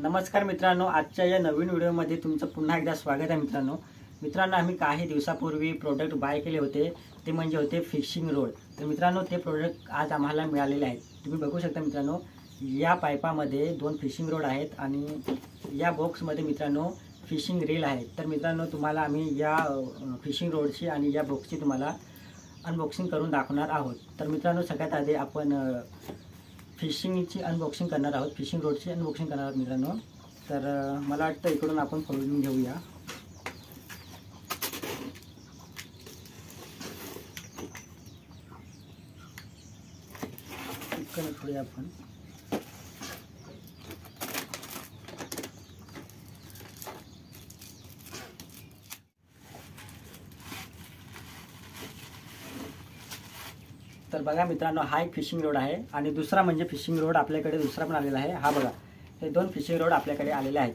नमस्कार मित्रांनो आजच्या या नवीन व्हिडिओमध्ये तुमचं पुन्हा एकदा स्वागत आहे मित्रांनो. मित्रांनो आम्ही काही दिवसापूर्वी प्रोडक्ट बाय केले होते. ते म्हणजे होते फिशिंग रोड तर मित्रांनो ते प्रोडक्ट आज आम्हाला मिळालेले आहेत. तुम्ही बघू शकता मित्रांनो या पाईपामध्ये दोन फिशिंग रोड आहेत आणि या बॉक्समध्ये मित्रांनो फिशिंग रील आहे. तर मित्रांनो तुम्हाला आम्ही या फिशिंग रोडची आणि या बॉक्सची तुम्हाला अनबॉक्सिंग करून दाखवणार आहोत. तर मित्रांनो सगळ्यात आधी आपण फिशिंगची अनबॉक्सिंग करणार आहोत. फिशिंग रोडची अनबॉक्सिंग करणार आहोत मित्रांनो. तर मला वाटतं इकडून आपण खोलून घेऊया. इकडनं खोलूया आपण. तर बघा मित्रांनो हा एक फिशिंग रोड आहे आणि दुसरा म्हणजे फिशिंग रोड आपल्याकडे दुसरा पण आलेला आहे. हा बघा हे दोन फिशिंग रोड आपल्याकडे आलेले आहेत.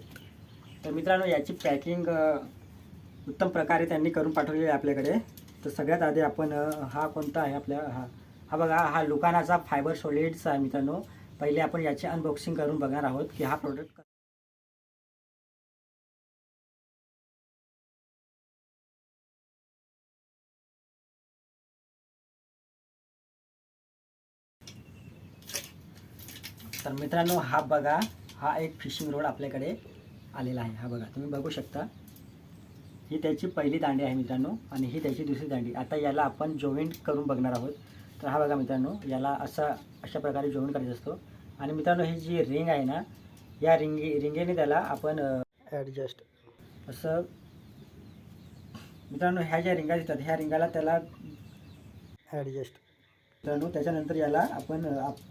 तर मित्रांनो याची पॅकिंग उत्तम प्रकारे त्यांनी करून पाठवलेली आहे आपल्याकडे. तर सगळ्यात आधी आपण हा कोणता आहे आपल्या हा हा बघा हा दुकानाचा फायबर सॉलिड्स आहे मित्रांनो. पहिले आपण याची अनबॉक्सिंग करून बघणार आहोत की हा प्रोडक्ट तर मित्रांनो हा बघा हा एक फिशिंग रोड आपल्याकडे आलेला आहे. हा बघा तुम्ही बघू शकता. ही त्याची पहिली दांडी आहे मित्रांनो आणि ही त्याची दुसरी दांडी. आता याला आपण जॉईंट करून बघणार आहोत. तर हा बघा मित्रांनो याला असा अशा प्रकारे जॉईंट करायचा असतो. आणि मित्रांनो ही जी रिंग आहे ना या रिंगी रिंगेने त्याला आपण ॲडजस्ट असं मित्रांनो ह्या ज्या रिंगा दिसतात ह्या रिंगाला त्याला ॲडजस्ट मित्रांनो त्याच्यानंतर याला आपण आप-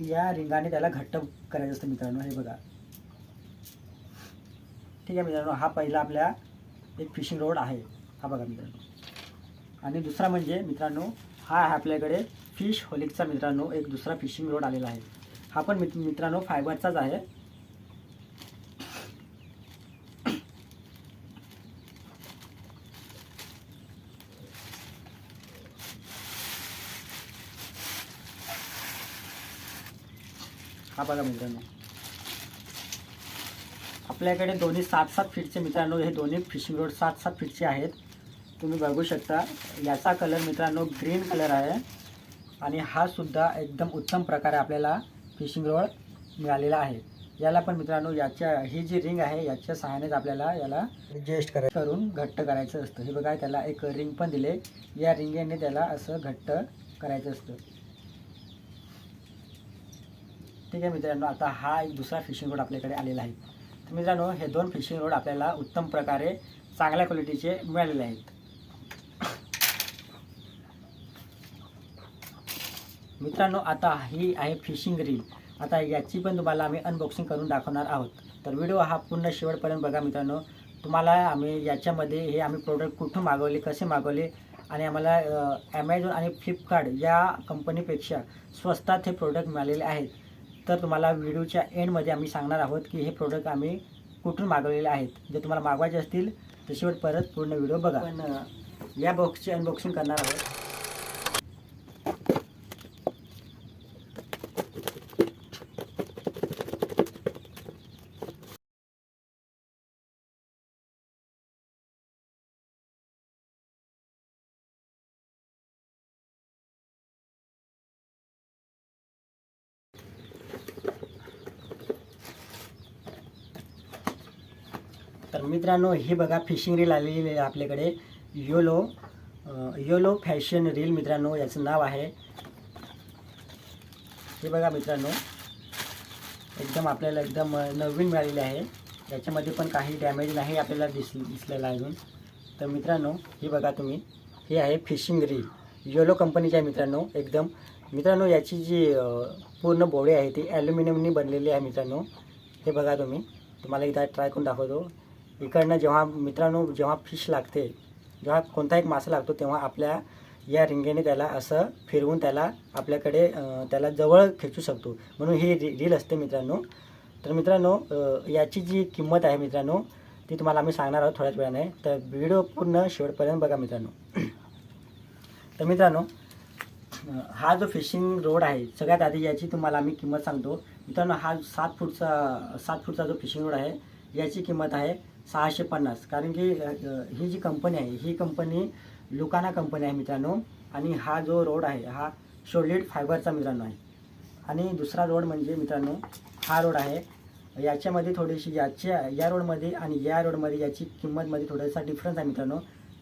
या रिंगाने त्याला घट्ट करायचं असतं मित्रांनो हे बघा. ठीक आहे मित्रांनो हा पहिला आपल्या एक फिशिंग रोड आहे. हा बघा मित्रांनो. आणि दुसरा म्हणजे मित्रांनो हा आहे आपल्याकडे फिश होलिकचा मित्रांनो एक दुसरा फिशिंग रोड आलेला आहे. हा पण मित्रांनो फायबरचाच आहे. हा बघा मित्रांनो. आपल्याकडे दोन्ही सात सात फीटचे मित्रांनो हे दोन्ही फिशिंग रोड सात सात फीटचे आहेत. तुम्ही बघू शकता याचा कलर मित्रांनो ग्रीन कलर आहे. आणि हा सुद्धा एकदम उत्तम प्रकारे आपल्याला फिशिंग रोड मिळालेला आहे. याला पण मित्रांनो याच्या ही जी रिंग आहे याच्या सहाय्यानेच आपल्याला याला ॲडजस्ट कराय करून घट्ट करायचं असतं. हे बघा त्याला एक रिंग पण दिले. या रिंगेने त्याला असं घट्ट करायचं असतं. ठीक आहे मित्रांनो आता हा एक दुसरा फिशिंग रोड आपल्याकडे आलेला आहे. तर मित्रांनो हे दोन फिशिंग रोड आपल्याला उत्तम प्रकारे चांगल्या क्वालिटीचे मिळालेले आहेत. मित्रांनो आता ही आहे फिशिंग रील आता याची पण तुम्हाला आम्ही अनबॉक्सिंग करून दाखवणार आहोत. तर व्हिडिओ हा पूर्ण शेवटपर्यंत बघा मित्रांनो. तुम्हाला आम्ही याच्यामध्ये हे आम्ही प्रोडक्ट कुठून मागवले कसे मागवले आणि आम्हाला ॲमेझॉन आणि फ्लिपकार्ट या कंपनीपेक्षा स्वस्तात हे प्रोडक्ट मिळालेले आहेत. तर तुम्हाला व्हिडिओच्या एंडमध्ये आम्ही सांगणार आहोत की हे प्रोडक्ट आम्ही कुठून मागवलेले आहेत. जर तुम्हाला मागवायचे असतील तर शेवट परत पूर्ण व्हिडिओ बघा. पण या बॉक्सची अनबॉक्सिंग करणार आहोत. तर मित्रांनो हे बघा फिशिंग रील आलेली आहे आपल्याकडे. योलो योलो फॅशन रील मित्रांनो याचं नाव आहे. हे बघा मित्रांनो एकदम आपल्याला एकदम नवीन मिळालेले आहे. याच्यामध्ये पण काही डॅमेज नाही आपल्याला दिस दिसलेला अजून. तर मित्रांनो हे बघा तुम्ही. हे आहे फिशिंग रील योलो कंपनीचे आहे मित्रांनो एकदम. मित्रांनो याची जी पूर्ण बोळी आहे ती ॲल्युमिनियमनी बनलेली आहे मित्रांनो. हे बघा तुम्ही. तुम्हाला इथं ट्राय करून दाखवतो. इकडनं जेव्हा मित्रांनो जेव्हा फिश लागते जेव्हा कोणता एक मासा लागतो तेव्हा आपल्या या रिंगेने त्याला असं फिरवून त्याला आपल्याकडे त्याला जवळ खेचू शकतो. म्हणून ही री रील असते मित्रांनो. तर मित्रांनो याची जी किंमत आहे मित्रांनो ती तुम्हाला आम्ही सांगणार आहोत थोड्याच वेळाने. तर व्हिडिओ पूर्ण शेवटपर्यंत बघा मित्रांनो. तर मित्रांनो हा जो फिशिंग रोड आहे सगळ्यात आधी याची तुम्हाला आम्ही किंमत सांगतो. मित्रांनो हा सात फूटचा सात फूटचा जो फिशिंग रोड आहे याची किंमत आहे सहाशे पन्नास. कारण की ही जी कंपनी आहे ही कंपनी लुकाना कंपनी आहे मित्रांनो. आणि हा जो रोड आहे हा शोल्डेड फायबरचा मित्रांनो आहे. आणि दुसरा रोड म्हणजे मित्रांनो हा रोड आहे. याच्यामध्ये थोडीशी याच्या या रोडमध्ये आणि या रोडमध्ये याची किंमतमध्ये थोडासा डिफरन्स आहे मित्रांनो.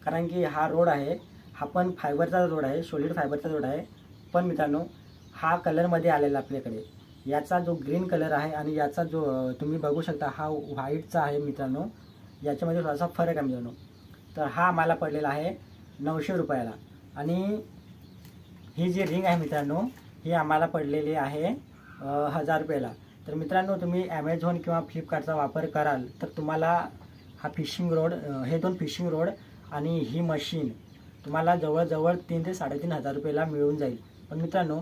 कारण की हा रोड आहे हा पण फायबरचा रोड आहे सॉलिड फायबरचा रोड आहे. पण मित्रांनो हा कलरमध्ये आलेला आपल्याकडे. याचा जो ग्रीन कलर आहे आणि याचा जो तुम्ही बघू शकता हा व्हाईटचा आहे मित्रांनो. याच्यामध्ये थोडासा फरक आहे मित्रांनो. तर हा आम्हाला पडलेला आहे नऊशे रुपयाला. आणि ही जी रिंग आहे मित्रांनो ही आम्हाला पडलेली आहे हजार रुपयाला. तर मित्रांनो तुम्ही ॲमेझॉन किंवा फ्लिपकार्टचा वापर कराल तर तुम्हाला हा फिशिंग रोड हे दोन फिशिंग रोड आणि ही मशीन तुम्हाला जवळजवळ तीन ते साडेतीन हजार रुपयाला मिळून जाईल. पण मित्रांनो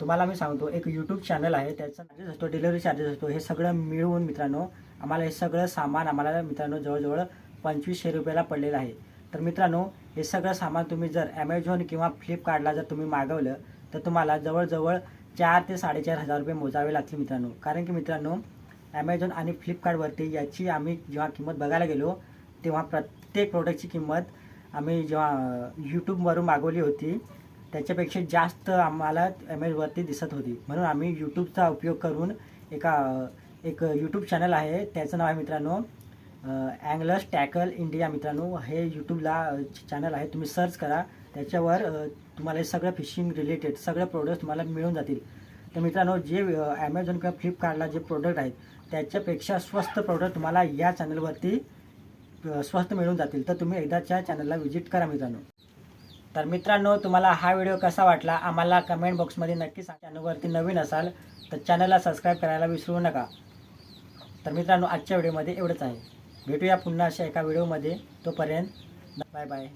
तुम्हाला मी सांगतो एक यूट्यूब चॅनल आहे त्याचा चार्जेस असतो डिलिव्हरी चार्जेस असतो हे सगळं मिळवून मित्रांनो आम्हाला हे सगळं सामान आम्हाला मित्रांनो जवळजवळ पंचवीसशे रुपयाला पडलेलं आहे. तर मित्रांनो हे सगळं सामान तुम्ही जर ॲमेझॉन किंवा फ्लिपकार्टला जर तुम्ही मागवलं तर तुम्हाला जवळजवळ चार ते साडेचार हजार रुपये मोजावे लागतील मित्रांनो. कारण की मित्रांनो ॲमेझॉन आणि फ्लिपकार्टवरती याची आम्ही जेव्हा किंमत बघायला गेलो तेव्हा प्रत्येक प्रोडक्टची किंमत आम्ही जेव्हा यूट्यूबवरून मागवली होती त्याच्यापेक्षा जास्त आम्हाला ॲमेझॉनवरती दिसत होती. म्हणून आम्ही यूट्यूबचा उपयोग करून एका एक यूट्यूब चॅनल आहे. त्याचं नाव आहे मित्रांनो अँगलस टॅकल इंडिया मित्रांनो. हे यूट्यूबला चॅनल आहे. तुम्ही सर्च करा. त्याच्यावर तुम्हाला हे सगळं फिशिंग रिलेटेड सगळे प्रोडक्ट तुम्हाला मिळून जातील. तर मित्रांनो जे ॲमेझॉन किंवा फ्लिपकार्टला जे प्रोडक्ट आहेत त्याच्यापेक्षा स्वस्त प्रोडक्ट तुम्हाला या चॅनलवरती स्वस्त मिळून जातील. तर तुम्ही एकदाच्या चॅनलला व्हिजिट करा मित्रांनो. तर मित्रांनो तुम्हाला हा व्हिडिओ कसा वाटला आम्हाला कमेंट बॉक्समध्ये नक्की सांग. चॅनलवरती नवीन असाल तर चॅनलला सबस्क्राईब करायला विसरू नका. तर मित्रांनो आजच्या व्हिडिओमध्ये एवढंच आहे. भेटूया पुन्हा अशा एका व्हिडिओमध्ये. तोपर्यंत बाय बाय